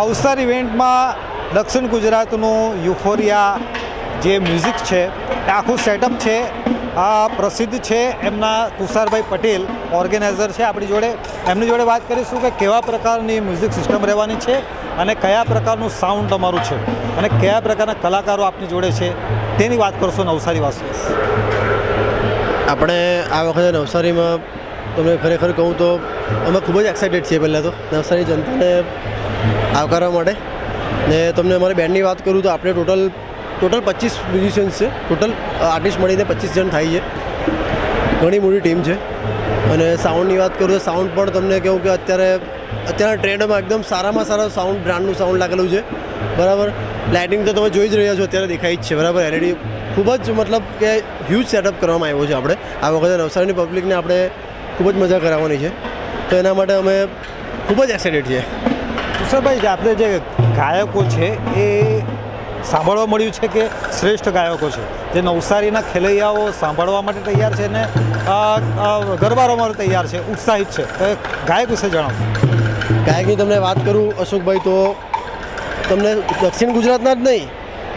અવસર ઇવેન્ટમાં દક્ષિણ ગુજરાતનું યુફોરિયા જે મ્યુઝિક છે, એ આખું સેટઅપ છે, આ પ્રસિદ્ધ છે એમના તુષારભાઈ પટેલ, ઓર્ગેનાઇઝર છે આપણી જોડે. એમની જોડે વાત કરીશું કે કેવા પ્રકારની મ્યુઝિક સિસ્ટમ રહેવાની છે અને કયા પ્રકારનું સાઉન્ડ તમારું છે અને કયા પ્રકારના કલાકારો આપની જોડે છે તેની વાત કરશો નવસારી વાસુ આપણે આ વખતે નવસારીમાં તમને ખરેખર કહું તો અમે ખૂબ જ એક્સાઇટેડ છીએ પહેલાં તો. નવસારી જનતાને આવકારવા માટે. ને તમને અમારી બેન્ડની વાત કરું તો આપણે ટોટલ ટોટલ પચીસ મ્યુઝિશિયન્સ છે. ટોટલ આર્ટિસ્ટ મળીને પચીસ જણ થાય છે. ઘણી મોટી ટીમ છે. અને સાઉન્ડની વાત કરું તો સાઉન્ડ પણ તમને કહું કે અત્યારે અત્યારના ટ્રેન્ડમાં એકદમ સારામાં સારા સાઉન્ડ બ્રાન્ડનું સાઉન્ડ લાગેલું છે. બરાબર? લાઇટિંગ તો તમે જોઈ જ રહ્યા છો, અત્યારે દેખાય જ છે. બરાબર? એલઈડી ખૂબ જ મતલબ કે હ્યુજ સેટઅપ કરવામાં આવ્યો છે આપણે. આ વખતે નવસારીની પબ્લિકને આપણે ખૂબ જ મજા કરાવવાની છે. તો એના માટે અમે ખૂબ જ એક્સાઇટેડ છીએ. તુષારભાઈ જે આપણે જે ગાયકો છે એ સાંભળવા મળ્યું છે કે શ્રેષ્ઠ ગાયકો છે? જે નવસારીના ખેલૈયાઓ સાંભળવા માટે તૈયાર છે ને અ, અ, ગરબા માટે તૈયાર છે ઉત્સાહિત છે. ગાયક વિશે જણાવો. ગાયકની તમને વાત કરું અશોકભાઈ તો તમને દક્ષિણ ગુજરાતના જ નહીં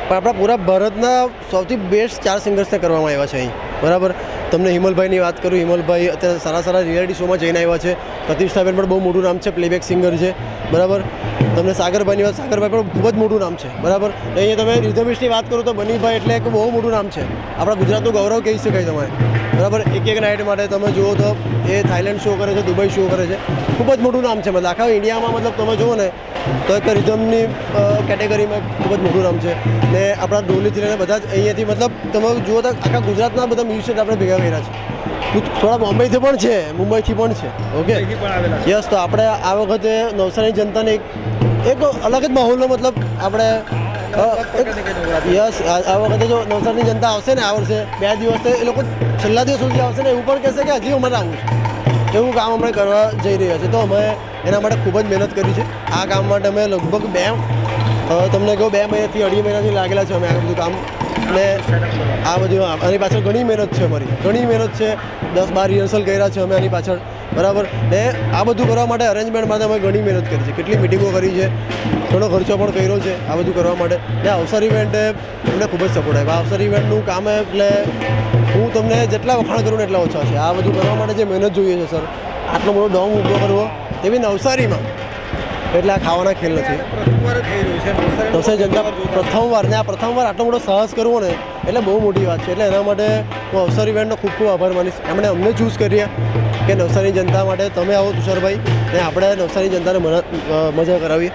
પણ આપણા પૂરા ભારતના સૌથી બેસ્ટ ચાર સિંગર્સને કરવામાં આવ્યા છે અહીં. બરાબર? તમને હિમલભાઈની વાત કરું, હિમલભાઈ અત્યારે સારા સારા રિયાલિટી શોમાં જઈને આવ્યા છે. પ્રતિષ્ઠાબેન પણ બહુ મોટું નામ છે પ્લેબેક સિંગર છે. બરાબર? તમને સાગરભાઈની વાત, સાગરભાઈ પણ ખૂબ જ મોટું નામ છે. બરાબર? અહીંયા તમે રિઝર્વિસ્ટની વાત કરો તો બનીભાઈ એટલે એક બહુ મોટું નામ છે. આપણા ગુજરાતનું ગૌરવ કહી શકાય તમારે. બરાબર? એક એક નાઇટ માટે તમે જુઓ તો એ થાઇલેન્ડ શો કરે છે દુબઈ શો કરે છે. ખૂબ જ મોટું નામ છે મતલબ આખા ઇન્ડિયામાં મતલબ તમે જુઓ ને તો એક રિધમની કેટેગરીમાં ખૂબ જ મોટું નામ છે. ને આપણા ડોલીથી લઈને બધા જ અહીંયાથી મતલબ તમે જુઓ તો આખા ગુજરાતના બધા મ્યુઝિશિયન આપણે ભેગા કર્યા છે. થોડા બોમ્બેથી પણ છે મુંબઈથી પણ છે ઓકે યસ તો આપણે આ વખતે નવસારી જનતાને એક એક અલગ જ માહોલનો મતલબ આપણે યસ આ વખતે જો નવસારીની જનતા આવશે ને આ વર્ષે, બે દિવસ તો એ લોકો છેલ્લા દિવસ સુધી આવશે ને એવું પણ કહેશે કે હજી અમારે આવું છે. એવું કામ અમે કરવા જઈ રહ્યા છે તો અમે એના માટે ખૂબ જ મહેનત કરી છે. આ કામ માટે અમે લગભગ બે તમને કહું, બે મહિનાથી, અઢી મહિનાથી લાગેલા છે અમે આ બધું કામ. ને આ બધું આની પાછળ ઘણી મહેનત છે અમારી. ઘણી મહેનત છે. દસ બાર રિહર્સલ કર્યા છે અમે આની પાછળ. બરાબર? ને આ બધું કરવા માટે અરેન્જમેન્ટ માટે અમે ઘણી મહેનત કરી છે. કેટલી મિટિંગો કરી છે ઘણો ખર્ચો પણ કર્યો છે આ બધું કરવા માટે. ને અવસર ઇવેન્ટે અમને ખૂબ જ સપોર્ટ આપ્યો. આ અવસર ઇવેન્ટનું કામ એટલે હું તમને જેટલા વખાણ કરું ને એટલા ઓછા છે. આ બધું કરવા માટે જે મહેનત જોઈએ છે, સર, આટલો મોટો ડોમ ઊભો કરવો, એવી નવસારીમાં એટલે આ ખાવાના ખેલ નથી. નવસારી જનતા પ્રથમવાર ને આ પ્રથમવાર આટલો મોટો સાહસ કરવો ને, એટલે બહુ મોટી વાત છે. એટલે એના માટે હું અવસર ઇવેન્ટનો ખૂબ ખૂબ આભાર માનીશ. એમણે અમને ચૂઝ કર્યા કે નવસારી જનતા માટે તમે આવો તુષારભાઈ ને આપણે નવસારી જનતાને મજા કરાવીએ.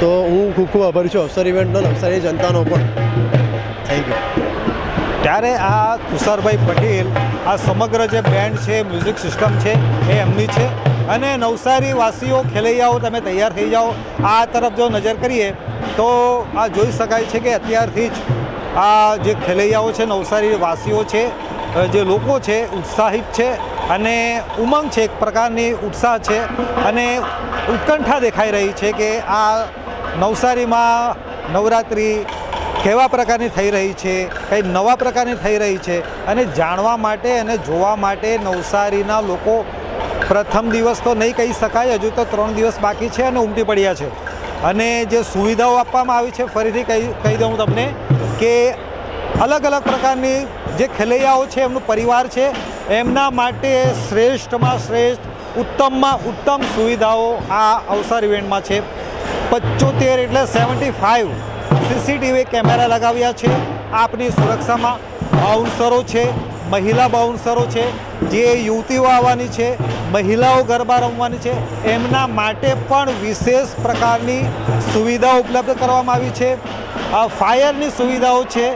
તો હું ખૂબ ખૂબ આભારી છું અવસર ઇવેન્ટનો નવસારી જનતાનો પણ. થેન્ક યુ ત્યારે આ તુષારભાઈ પટેલ, આ સમગ્ર જે બેન્ડ છે મ્યુઝિક સિસ્ટમ છે, એ એમની છે. અને નવસારી વાસીઓ, ખેલૈયાઓ, તમે તૈયાર થઈ જાઓ. આ તરફ જો નજર કરીએ, તો આ જોઈ શકાય છે કે અત્યારથી જ આ જે ખેલૈયાઓ છે, નવસારી વાસીઓ છે જે લોકો છે, ઉત્સાહિત છે અને ઉમંગ છે, એક પ્રકારની ઉત્સાહ છે અને ઉત્કંઠા દેખાઈ રહી છે કે આ નવસારીમાં નવરાત્રિ કેવા પ્રકારની થઈ રહી છે, કંઈ નવા પ્રકારની થઈ રહી છે અને જાણવા માટે અને જોવા માટે નવસારીના લોકો પ્રથમ દિવસ તો નહીં કહી શકાય, હજુ તો ત્રણ દિવસ બાકી છે અને ઉમટી પડ્યા છે. અને જે સુવિધાઓ આપવામાં આવી છે, ફરીથી કહી કહી દઉં તમને કે અલગ અલગ પ્રકારની જે ખેલૈયાઓ છે, એમનું પરિવાર છે, એમના માટે શ્રેષ્ઠમાં શ્રેષ્ઠ, ઉત્તમમાં ઉત્તમ સુવિધાઓ આ અવસર ઇવેન્ટમાં છે. પચોતેર એટલે સેવન્ટી ફાઇવ સીસીટીવી કેમેરા લગાવ્યા છે, આપની સુરક્ષામાં બાઉન્સરો છે મહિલા બાઉન્સરો છે, જે યુવતીઓ આવવાની છે, મહિલાઓ ગરબા રમવાની છે, એમના માટે પણ વિશેષ પ્રકારની સુવિધા ઉપલબ્ધ કરવામાં આવી છે. ફાયરની સુવિધાઓ છે,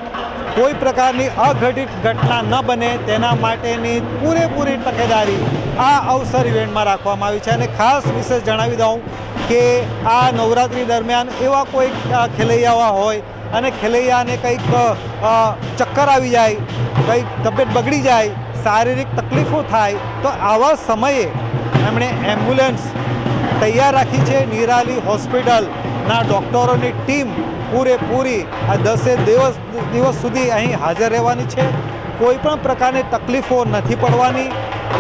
કોઈ પ્રકારની અઘટિત ઘટના ન બને, તેના માટેની પૂરેપૂરી તકેદારી આ અવસર ઇવેન્ટમાં રાખવામાં આવી છે. અને ખાસ વિશેષ જણાવી દઉં કે આ નવરાત્રિ દરમિયાન એવા કોઈ ખેલૈયાઓ હોય અને ખેલૈયાને કંઈક ચક્કર આવી જાય કંઈક તબિયત બગડી જાય, શારીરિક તકલીફો થાય, તો આવા સમયે એમણે એમ્બ્યુલન્સ તૈયાર રાખી છે નિરાલી હોસ્પિટલના ડૉક્ટરોની ટીમ પૂરેપૂરી આ દસે દિવસ દિવસ સુધી અહીં હાજર રહેવાની છે. કોઈ પણ પ્રકારની તકલીફો નથી પડવાની.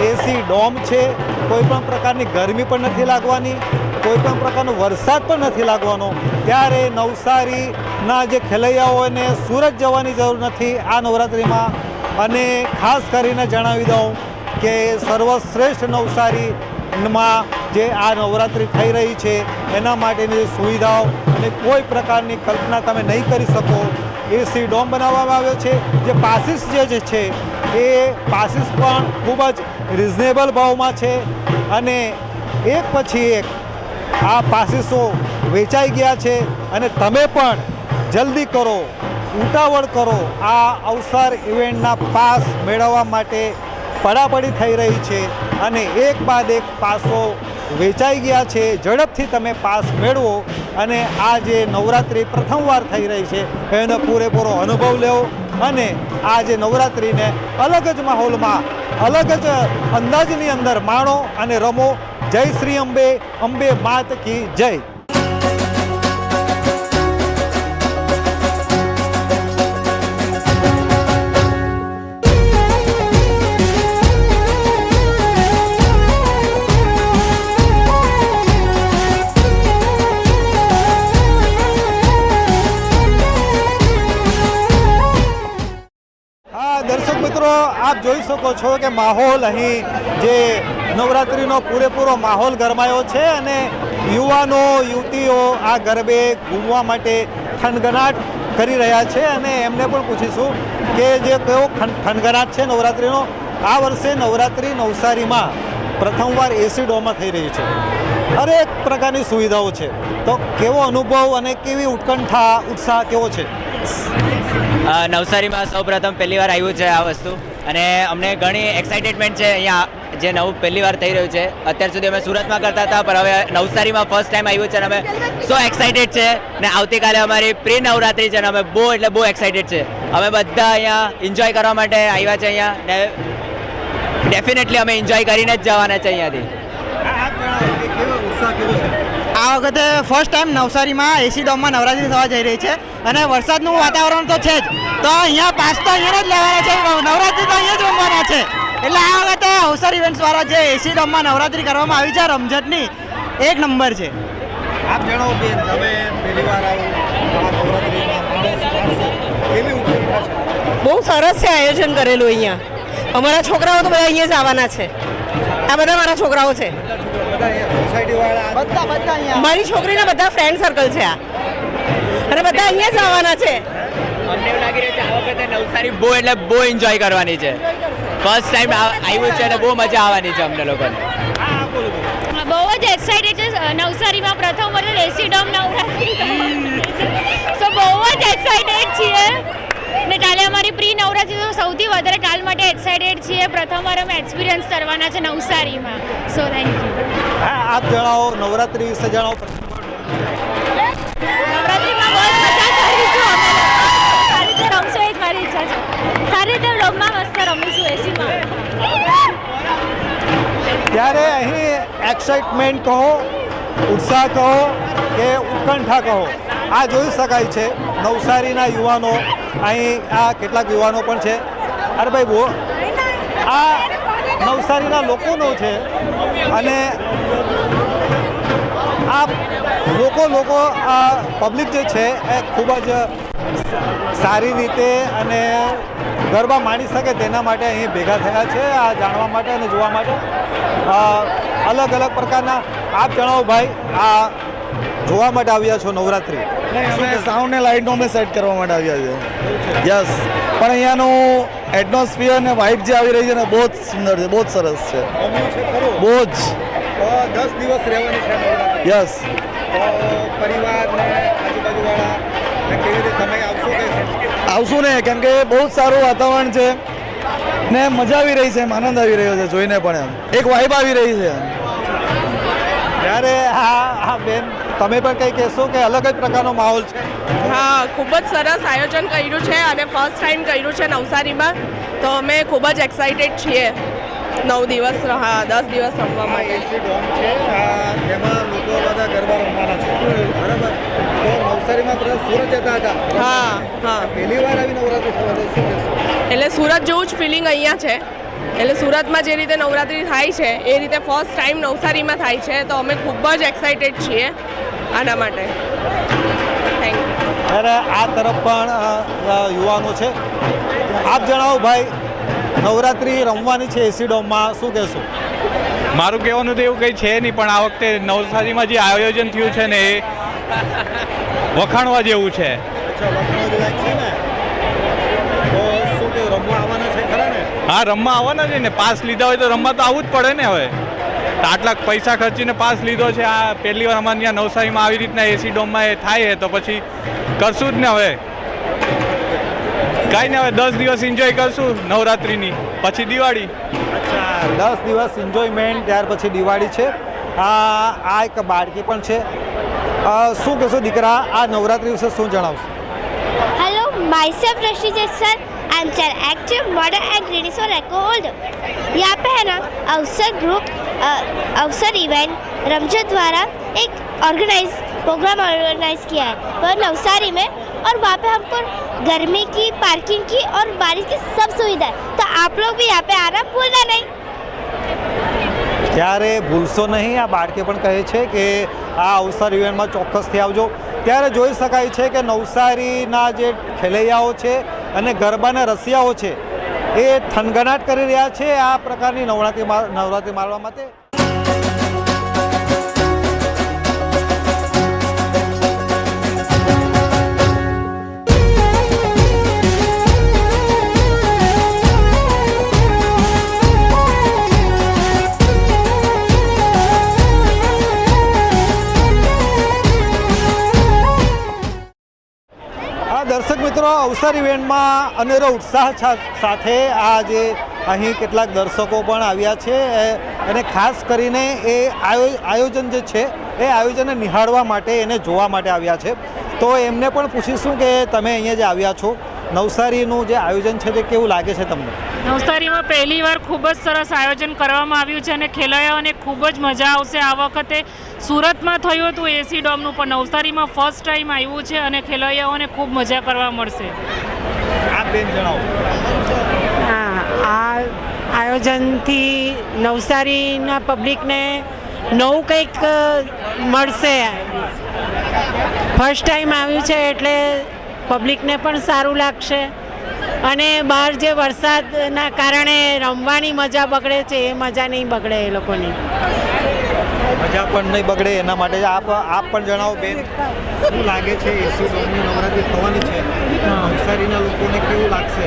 એસી, ડોમ છે. કોઈ પણ પ્રકારની ગરમી પણ નથી લાગવાની. કોઈ પણ પ્રકારનો વરસાદ પણ નથી લાગવાનો. ત્યારે નવસારીના જે ખેલૈયાઓને સુરત જવાની જરૂર નથી. આ નવરાત્રિમાં અને ખાસ કરીને જણાવી દઉં કે સર્વશ્રેષ્ઠ નવસારીમાં જે આ નવરાત્રિ થઈ રહી છે, એના માટેની સુવિધાઓ અને કોઈ પ્રકારની કલ્પના તમે નહીં કરી શકો, એસી ડોમ બનાવવામાં આવ્યો છે. જે પાસીસ જે છે, એ પાસીસ પણ ખૂબ જ રિઝનેબલ ભાવમાં છે અને એક પછી એક આ પાસીસો વેચાઈ ગયા છે અને તમે પણ જલ્દી કરો. ઉતાવળ કરો. આ અવસર ઇવેન્ટના પાસ મેળવવા માટે પડાપડી થઈ રહી છે અને એક બાદ એક પાસો વેચાઈ ગયા છે. ઝડપથી તમે પાસ મેળવો અને આ જે નવરાત્રિ પ્રથમવાર થઈ રહી છે, એનો પૂરેપૂરો અનુભવ લેવો અને આ જે નવરાત્રિને અલગ જ માહોલમાં, અલગ જ અંદાજની અંદર માણો અને રમો. જય શ્રી અંબે અંબે માત કી જય. છો કે માહોલ અહીં જે નવરાત્રિનો પૂરેપૂરો માહોલ ગરમાયો છે અને યુવાનો, યુવતીઓ આ ગરબે ઘૂમવા માટે થનગનાટ કરી રહ્યા છે અને એમને પણ પૂછીશું કે જે કયો થનગનાટ છે નવરાત્રિનો, આ વર્ષે નવરાત્રિ નવસારીમાં પ્રથમવાર એસી ડોમાં થઈ રહી છે. હરેક પ્રકારની સુવિધાઓ છે. તો કેવો અનુભવ અને કેવી ઉત્કંઠા, ઉત્સાહ કેવો છે? નવસારીમાં સૌ પ્રથમ પહેલી આવ્યું છે આ વસ્તુ. અને અમને ઘણી એક્સાઇટેડમેન્ટ છે અહીંયા જે નવું પહેલી વાર થઈ રહ્યું છે. અત્યાર સુધી અમે સુરતમાં કરતા હતા, પણ હવે નવસારીમાં ફર્સ્ટ ટાઈમ આવ્યું છે અને અમે સો એક્સાઇટેડ છે. ને આવતીકાલે અમારી પ્રી નવરાત્રી છે અને અમે બહુ એટલે બહુ એક્સાઇટેડ છે. અમે બધા અહીંયા એન્જોય કરવા માટે આવ્યા છે અહીંયા ને ડેફિનેટલી અમે એન્જોય કરીને જ જવાના છે અહીંયાથી. આ વખતે ફર્સ્ટ ટાઈમ નવસારીમાં એસી ડોમમાં નવરાત્રી થવા જઈ રહી છે અને વરસાદનું વાતાવરણ તો છે જ. તો અહીંયા પાસ તો અહીંયા જ લેવાના છે નવરાત્રી તો અહીંયા જ રમવાના છે. એટલે આ વખતે અવસર ઇવેન્ટ્સ દ્વારા જે એસી ડોમમાં નવરાત્રી કરવામાં આવી છે રમઝટની એક નંબર છે. આપ જણાવો કે તમે પહેલી વાર બહુ સરસ છે આયોજન કરેલું અહીંયા. અમારા છોકરાઓ તો બધા અહીંયા જ આવવાના છે. આ બધા મારા છોકરાઓ છે. મારી છોકરીના બધા ફ્રેન્ડ સર્કલ છે આ. અને બધા અહીંયા જ આવવાના છે. અમને એવું લાગી રહ્યું છે આ વખતે નવસારી બહુ એટલે બહુ એન્જોય કરવાની છે. ફર્સ્ટ ટાઈમ આવ્યું છે અને બહુ મજા આવવાની છે અમને લોકોને. બહુ જ એક્સાઇટેડ છે. નવસારીમાં પ્રથમ વખત એસી ડોમ નવરાત્રી સો બહુ જ એક્સાઇટેડ છીએ. ને કાલે અમારી પ્રી નવરાત્રી તો સૌથી વધારે કાલ માટે એક્સાઇટેડ છીએ. પ્રથમવાર અમે એક્સપિરિયન્સ કરવાના છે નવસારીમાં. સો થેન્ક યુ હા આપ જણાવો નવરાત્રિ વિશે જણાવો નવરાત્રીમાં બહુ મજા કરીશું અમે. સારી રીતે રમશું એ જ મારી ઈચ્છા છે. સારી રીતે ડોમમાં મસ્ત રમીશું એસીમાં ત્યારે અહીં એક્સાઇટમેન્ટ કહો ઉત્સાહ કહો કે ઉત્કંઠા કહો. આ જોઈ શકાય છે. નવસારીના યુવાનો, અહીં આ કેટલાક યુવાનો પણ છે. અરે ભાઈ બો આ નવસારીના લોકોનો છે અને આ લોકો લોકો આ પબ્લિક જે છે એ ખૂબ જ સારી રીતે અને ગરબા માણી શકે તેના માટે અહીં ભેગા થયા છે, આ જાણવા માટે અને જોવા માટે. અલગ અલગ પ્રકારના આપ જણાવો ભાઈ, આ જોવા માટે આવ્યા છો નવરાત્રી? સાઉન્ડ ને લાઇટનો અમે સેટ કરવા માટે આવ્યા છે યસ પણ અહીંયાનું એટમોસ્ફિયર ને વાઇબ જે આવી રહી છે ને બહુ જ સુંદર છે બહુ જ સરસ છે. બહુ જ. દસ દિવસ રહેવાની છે યસ પરિવાર ને આજુબાજુવાળા કેવી રીતે તમે આવશો કે આવશું ને કેમ કે બહુ જ સારું વાતાવરણ છે. ને મજા આવી રહી છે એમ આનંદ આવી રહ્યો છે જોઈને પણ એમ. એક વાઇબ આવી રહી છે ત્યારે આ આ બેન તમે પણ કંઈ કહેશો કે અલગ જ પ્રકારનો માહોલ છે? હા ખૂબ જ સરસ આયોજન કર્યું છે અને ફર્સ્ટ ટાઈમ કર્યું છે નવસારીમાં. તો અમે ખૂબ જ એક્સાઇટેડ છીએ. નવ દિવસ હા દસ દિવસ રમવા માટે. એસી ડોમ છે. આ એમાં લોકો બધા ગરબા રમવાના છે. બરાબર? તો નવસારીમાં બધા સુરત જતા હતા. હા હા. પહેલી વાર આવી નવરાત્રી થવા શું એટલે સુરત જેવું જ ફિલિંગ અહીંયા છે. એટલે સુરતમાં જે રીતે નવરાત્રિ થાય છે એ રીતે ફર્સ્ટ ટાઈમ નવસારીમાં થાય છે. તો અમે ખૂબ જ એક્સાઇટેડ છીએ. આના માટે. અને આ તરફ પણ યુવાનો છે. આપ જણાવો ભાઈ નવરાત્રી રમવાની છે એસી ડોમમાં શું કહેશો? મારું કહેવાનું તો એવું કંઈ છે નહીં પણ આ વખતે નવસારીમાં જે આયોજન થયું છે ને એ વખાણવા જેવું છે. અચ્છા લખનઉ જિલ્લા છે ને? તો શું કે રમવા આવવાના છે ખરા ને? હા રમવા આવવાના છે ને પાસ લીધા હોય તો રમવા તો આવવું જ પડે ને હવે. આટલા પૈસા ખર્ચીને પાસ લીધો છે. આ પહેલી વાર અમારે ત્યાં નવસારીમાં આવી રીતના એસી ડોમમાં એ થાય છે તો પછી કરશું જ ને હવે? કાંઈ ને હવે દસ દિવસ એન્જોય કરશું નવરાત્રિની. પછી દિવાળી? દસ દિવસ એન્જોયમેન્ટ ત્યાર પછી દિવાળી છે. આ આ એક બાળકી પણ છે. શું કહેશો દીકરા આ નવરાત્રિ વિશે શું જણાવશો? Hello myself Rashi sir I am child active model and grades और एको होल्डर यहाँ पे है ना अवसर ग्रुप अ, अवसर इवेंट रमजन द्वारा एक ऑर्गेनाइज प्रोग्राम ऑर्गेनाइज किया है वह नवसारी में और वहाँ पे हमको गर्मी की पार्किंग की और बारिश की सब सुविधा है तो आप लोग भी यहाँ पे आना भूलना नहीं ત્યારે ભૂલશો નહીં આ બાળકી પણ કહે છે કે આ અવસર ઇવેન્ટમાં ચોક્કસથી આવજો ત્યારે જોઈ શકાય છે કે નવસારીના જે ખેલૈયાઓ છે અને ગરબાના રસિયાઓ છે એ થનગનાટ કરી રહ્યા છે આ પ્રકારની નવરાત્રિ નવરાત્રિ મારવા માટે. મિત્રો, અવસર ઇવેન્ટમાં અનેરો ઉત્સાહ સાથે આ જે અહીં કેટલાક દર્શકો પણ આવ્યા છે. અને ખાસ કરીને એ આયો- આયોજન જે છે, એ આયોજનને નિહાળવા માટે એને જોવા માટે આવ્યા છે. તો એમને પણ પૂછીશું કે તમે અહીંયા જે આવ્યા છો, નવસારીનું જે આયોજન છે તે કેવું લાગે છે તમને? નવસારીમાં પહેલીવાર ખૂબ જ સરસ આયોજન કરવામાં આવ્યું છે અને ખેલૈયાઓને ખૂબ જ મજા આવશે. આ વખતે સુરતમાં થયું હતું એસી ડોમનું પણ નવસારીમાં ફર્સ્ટ ટાઈમ આવ્યું છે અને ખેલૈયાઓને ખૂબ મજા કરવા મળશે. આપ જણાવો. હા આ આયોજનથી નવસારીના પબ્લિકને નવું કંઈક મળશે. ફર્સ્ટ ટાઈમ આવ્યું છે એટલે પબ્લિકને પણ સારું લાગશે. અને બહાર જે વરસાદના કારણે રમવાની મજા બગડે છે એ મજા નહીં બગડે એ લોકોની. મજા પણ નહીં બગડે એના માટે આપ આપ પણ જણાવો બેન. શું લાગે છે એસી ડોમની નવરાત્રી થવાની છે? નવસારીના લોકોને કેવું લાગશે?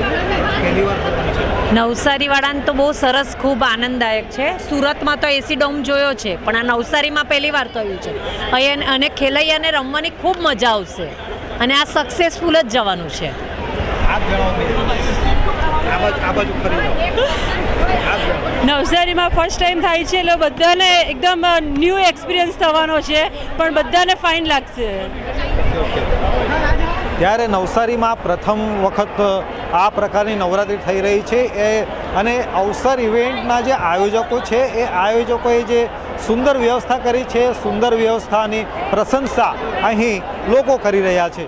પહેલી વાર થવાની છે. નવસારીવાળાને તો બહુ સરસ ખૂબ આનંદદાયક છે. સુરતમાં તો એસી ડોમ જોયો છે પણ આ નવસારીમાં પહેલી વાર થયું છે. અહીંયા અને ખેલૈયાને રમવાની ખૂબ મજા આવશે. અને આ સક્સેસફુલ જ જવાનું છે. આપ જણાવો આ બાજુ આ બાજુ ફરી જાઓ. આપ જણાવો નવસારીમાં ફર્સ્ટ ટાઈમ થાય છે એટલે બધાને એકદમ ન્યૂ એક્સપિરિયન્સ થવાનો છે પણ બધાને ફાઇન લાગશે. ત્યારે નવસારીમાં પ્રથમ વખત આ પ્રકારની નવરાત્રિ થઈ રહી છે એ અને અવસર ઇવેન્ટના જે આયોજકો છે એ આયોજકોએ જે સુંદર વ્યવસ્થા કરી છે સુંદર વ્યવસ્થાની પ્રશંસા અહીં લોકો કરી રહ્યા છે.